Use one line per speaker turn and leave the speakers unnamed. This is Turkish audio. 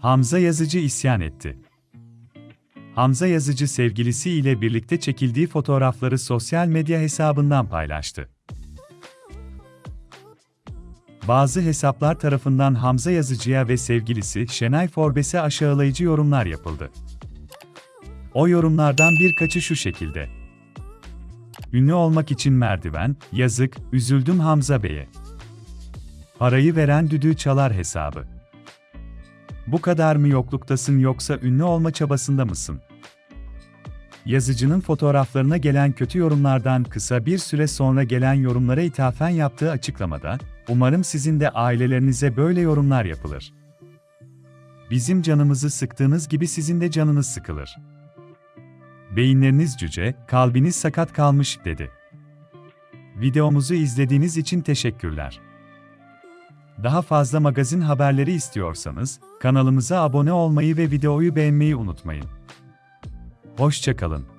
Hamza Yazıcı isyan etti. Hamza Yazıcı sevgilisi ile birlikte çekildiği fotoğrafları sosyal medya hesabından paylaştı. Bazı hesaplar tarafından Hamza Yazıcı'ya ve sevgilisi Şenay Forbes'e aşağılayıcı yorumlar yapıldı. O yorumlardan birkaçı şu şekilde. Ünlü olmak için merdiven, yazık, üzüldüm Hamza Bey'e. Parayı veren düdüğü çalar hesabı. Bu kadar mı yokluktasın yoksa ünlü olma çabasında mısın? Yazıcının fotoğraflarına gelen kötü yorumlardan kısa bir süre sonra gelen yorumlara ithafen yaptığı açıklamada, umarım sizin de ailelerinize böyle yorumlar yapılır. Bizim canımızı sıktığınız gibi sizin de canınız sıkılır. Beyinleriniz cüce, kalbiniz sakat kalmış, dedi. Videomuzu izlediğiniz için teşekkürler. Daha fazla magazin haberleri istiyorsanız, kanalımıza abone olmayı ve videoyu beğenmeyi unutmayın. Hoşçakalın.